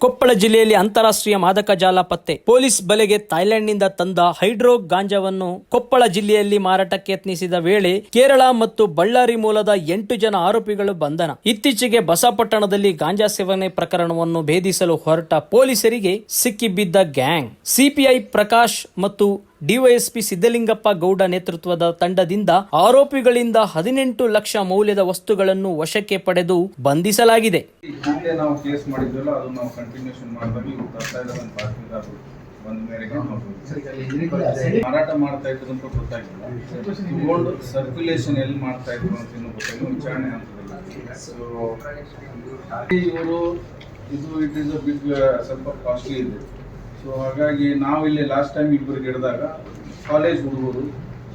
ಕೊಪ್ಪಳ ಜಿಲ್ಲೆಯಲ್ಲಿ ಅಂತಾರಾಷ್ಟ್ರೀಯ ಮಾದಕ ಜಾಲ ಪತ್ತೆ. ಪೊಲೀಸ್ ಬಲೆಗೆ ಥೈಲ್ಯಾಂಡ್ನಿಂದ ತಂದ ಹೈಡ್ರೋ ಗಾಂಜಾವನ್ನು ಕೊಪ್ಪಳ ಜಿಲ್ಲೆಯಲ್ಲಿ ಮಾರಾಟಕ್ಕೆ ಯತ್ನಿಸಿದ ವೇಳೆ ಕೇರಳ ಮತ್ತು ಬಳ್ಳಾರಿ ಮೂಲದ ಎಂಟು ಜನ ಆರೋಪಿಗಳು ಬಂಧನ. ಇತ್ತೀಚೆಗೆ ಬಸಪಟ್ಟಣದಲ್ಲಿ ಗಾಂಜಾ ಸೇವನೆ ಪ್ರಕರಣವನ್ನು ಭೇದಿಸಲು ಹೊರಟ ಪೊಲೀಸರಿಗೆ ಸಿಕ್ಕಿಬಿದ್ದ ಗ್ಯಾಂಗ್. ಸಿಪಿಐ ಪ್ರಕಾಶ್ ಮತ್ತು ಡಿವೈಎಸ್ಪಿ ಸಿದ್ದಲಿಂಗಪ್ಪ ಗೌಡ ನೇತೃತ್ವದ ತಂಡದಿಂದ ಆರೋಪಿಗಳಿಂದ ಹದಿನೆಂಟು ಲಕ್ಷ ಮೌಲ್ಯದ ವಸ್ತುಗಳನ್ನು ವಶಕ್ಕೆ ಪಡೆದು ಬಂಧಿಸಲಾಗಿದೆ. ಮಾರಾಟ ಮಾಡ್ತಾ ಇದ್ರು ಅಂತ ಗೊತ್ತಾಗಿಲ್ಲ. ತಗೊಂಡು ಸರ್ಕ್ಯುಲೇಷನ್ ಎಲ್ಲಿ ಮಾಡ್ತಾ ಇದ್ರು ಅಂತ ಗೊತ್ತಾಗಿಲ್ಲ. ವಿಚಾರಣೆ ಹಂತದಲ್ಲಿ ಇವರು ಇದು ಇಟ್ ಇಸ್ ಅ ಬಿಗ್ ಸ್ವಲ್ಪ ಕಾಸ್ಟ್ಲಿ ಇದೆ. ಸೊ ಹಾಗಾಗಿ ನಾವು ಇಲ್ಲಿ ಲಾಸ್ಟ್ ಟೈಮ್ ಇಬ್ಬರಿಗೆ ಹಿಡಿದಾಗ ಕಾಲೇಜ್ ಹುಡುಗರು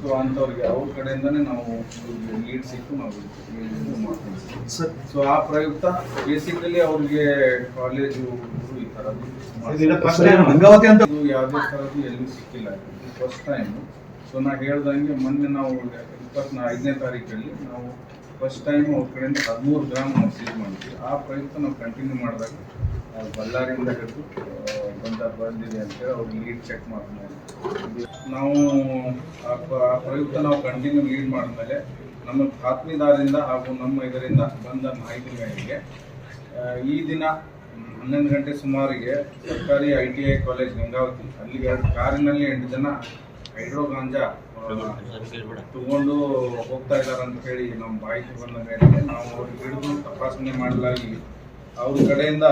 ಸೊ ಅಂಥವ್ರಿಗೆ ಅವ್ರ ಕಡೆಯಿಂದನೇ ನಾವು ಲೀಡ್ ಸಿಕ್ಕು ನಾವು ಮಾಡ್ತೀವಿ. ಸೊ ಆ ಪ್ರಯುಕ್ತ ಬೇಸಿಕಲಿ ಅವ್ರಿಗೆ ಕಾಲೇಜು ಹುಡುಗರು ಈ ಥರದ್ದು ಯಾವುದೇ ಥರದ್ದು ಎಲ್ಲೂ ಸಿಕ್ಕಿಲ್ಲ ಫಸ್ಟ್ ಟೈಮ್ ಸೊ ನಾ ಹೇಳ್ದಂಗೆ ಮೊನ್ನೆ ನಾವು ಇಪ್ಪತ್ನ ಐದನೇ ತಾರೀಕಲ್ಲಿ ನಾವು ಫಸ್ಟ್ ಟೈಮ್ ಅವ್ರ ಕಡೆಯಿಂದ ಹದಿಮೂರು ಗ್ರಾಮ್ ನಾವು ಸೀಲ್ ಮಾಡ್ತೀವಿ ಆ ಪ್ರಯುಕ್ತ ನಾವು ಕಂಟಿನ್ಯೂ ಮಾಡಿದಾಗ ಬಳ್ಳಾರಿಯಿಂದ ಹಿಡಿದು ಬಂದ ಬಂದಿದೆ ಅಂತೇಳಿ ಅವ್ರು ಲೀಡ್ ಚೆಕ್ ಮಾಡಿದ್ಮೇಲೆ. ನಾವು ಆ ಪ್ರಯುಕ್ತ ನಾವು ಕಂಟಿನ್ಯೂ ಲೀಡ್ ಮಾಡಿದ್ಮೇಲೆ ನಮ್ಮ ಬಾತ್ಮೀದಾರರಿಂದ ಹಾಗೂ ನಮ್ಮ ಇದರಿಂದ ಬಂದ ಮಾಹಿತಿ ಈ ದಿನ ಹನ್ನೊಂದು ಗಂಟೆ ಸುಮಾರಿಗೆ ಸರ್ಕಾರಿ I T I college Gangavati, ಅಲ್ಲಿಗೆ ಎರಡು ಕಾರಿನಲ್ಲಿ ಎಂಟು ಜನ ಹೈಡ್ರೋ ಗಾಂಜಾ ತಗೊಂಡು ಹೋಗ್ತಾ ಇದ್ದಾರೆ ಅಂತ ಹೇಳಿ ನಮ್ಮ ಮಾಹಿತಿ ಬಂದ ಮೇಲೆ ನಾವು ಅವ್ರಿಗೆ ಹಿಡಿದು ತಪಾಸಣೆ ಮಾಡಲಾಗಿ ಅವ್ರ ಕಡೆಯಿಂದ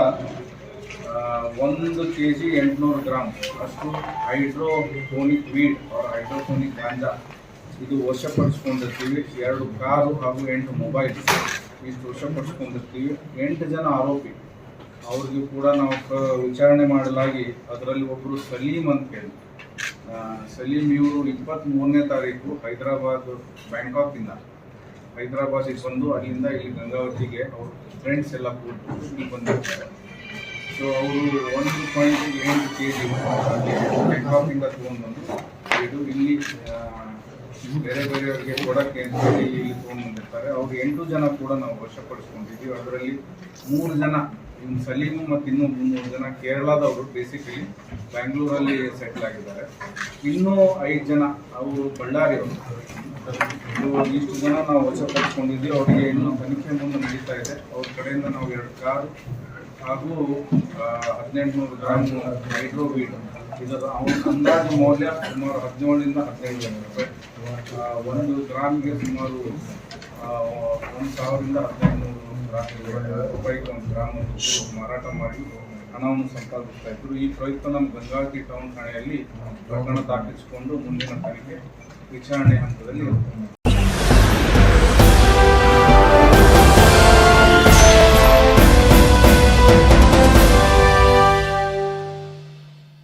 ಒಂದು ಕೆ ಜಿ ಎಂಟುನೂರು ಗ್ರಾಮ್ ಅಷ್ಟು ಹೈಡ್ರೋಫೋನಿಕ್ ವೀಡ್ ಅವ್ರ ಹೈಡ್ರೋಫೋನಿಕ್ ಗಾಂಜಾ. ಇದು ವಶಪಡಿಸ್ಕೊಂಡಿರ್ತೀವಿ. ಎರಡು ಕಾರು ಹಾಗೂ ಎಂಟು ಮೊಬೈಲ್ ಇಷ್ಟು ವಶಪಡಿಸ್ಕೊಂಡಿರ್ತೀವಿ. ಎಂಟು ಜನ ಆರೋಪಿ. ಅವ್ರಿಗೂ ಕೂಡ ನಾವು ವಿಚಾರಣೆ ಮಾಡಲಾಗಿ ಅದರಲ್ಲಿ ಒಬ್ಬರು ಸಲೀಂ ಅಂತ ಹೇಳಿ. ಆ, ಸಲೀಂ ಇವರು ಇಪ್ಪತ್ತ್ ಮೂರನೇ ತಾರೀಕು ಹೈದರಾಬಾದ್ ಬ್ಯಾಂಕಾಕಿಂದ ಹೈದರಾಬಾದಿಗೆ ಬಂದು ಅಲ್ಲಿಂದ ಇಲ್ಲಿ ಗಂಗಾವತಿಗೆ ಅವ್ರ ಫ್ರೆಂಡ್ಸ್ ಎಲ್ಲ ಕೂಡ ಬಂದಿರ್ತಾರೆ. ಸೊ ಅವರು ಒಂದು ಪಾಯಿಂಟ್ ಏಳು ಕೆ ಜಿ ಬ್ಯಾಂಕಾಕಿಂದ ತೊಗೊಂಡ್ಬಂದು ಇದು ಇಲ್ಲಿ ಬೇರೆ ಬೇರೆಯವರಿಗೆ ಕೊಡಕ್ಕೆ ಅಂತೇಳಿ ಇಲ್ಲಿ ತೊಗೊಂಡು ಬಂದಿರ್ತಾರೆ ಅವ್ರು ಎಂಟು ಜನ ಕೂಡ ನಾವು ವಶಪಡಿಸ್ಕೊಂಡಿದ್ದೀವಿ. ಅದರಲ್ಲಿ ಮೂರು ಜನ, ಇನ್ನು ಸಲೀಮು ಮತ್ತು ಇನ್ನೂ ಮುನ್ನೂರು ಜನ ಕೇರಳದವರು ಬೇಸಿಕಲಿ ಬ್ಯಾಂಗ್ಳೂರಲ್ಲಿ ಸೆಟ್ಲ್ ಆಗಿದ್ದಾರೆ. ಇನ್ನೂ ಐದು ಜನ, ಅವರು ಬಳ್ಳಾರಿಯವರು ಇಷ್ಟು ಜನ ನಾವು ವಶಪಡಿಸ್ಕೊಂಡಿದ್ದೀವಿ. ಅವರಿಗೆ ಇನ್ನೂ ತನಿಖೆ ಮುಂದೆ ನಡೀತಾ ಇದೆ. ಅವ್ರ ಕಡೆಯಿಂದ ನಾವು ಎರಡು ಕಾರು ಹಾಗೂ ಹದಿನೆಂಟುನೂರು ಗ್ರಾಮ್ ಹೈಡ್ರೋ ವೀಡ್ ಇದರ ಅಂದಾಜು ಮೌಲ್ಯ ಸುಮಾರು ಹದಿನೇಳರಿಂದ ಹದಿನೈದು ರೂಪಾಯಿ ಒಂದು ಗ್ರಾಮ್ಗೆ ಸುಮಾರು ಒಂದು ಸಾವಿರದಿಂದ ಹದಿನೈದು ನೂರು ರೂಪಾಯಿಗೆ ಒಂದು ಗ್ರಾಮ್ ಮಾರಾಟ ಮಾಡಿ ಹಣವನ್ನು ಸಂಪಾದಿಸ್ತಾ ಇದ್ರು ಈ ಪ್ರಯುಕ್ತ ನಮ್ಮ ಗಂಗಾವತಿ ಟೌನ್ ಠಾಣೆಯಲ್ಲಿ ಪ್ರಕರಣ ದಾಖಲಿಸಿಕೊಂಡು ಮುಂದಿನ ತನಿಖೆ ವಿಚಾರಣೆ ಹಂತದಲ್ಲಿ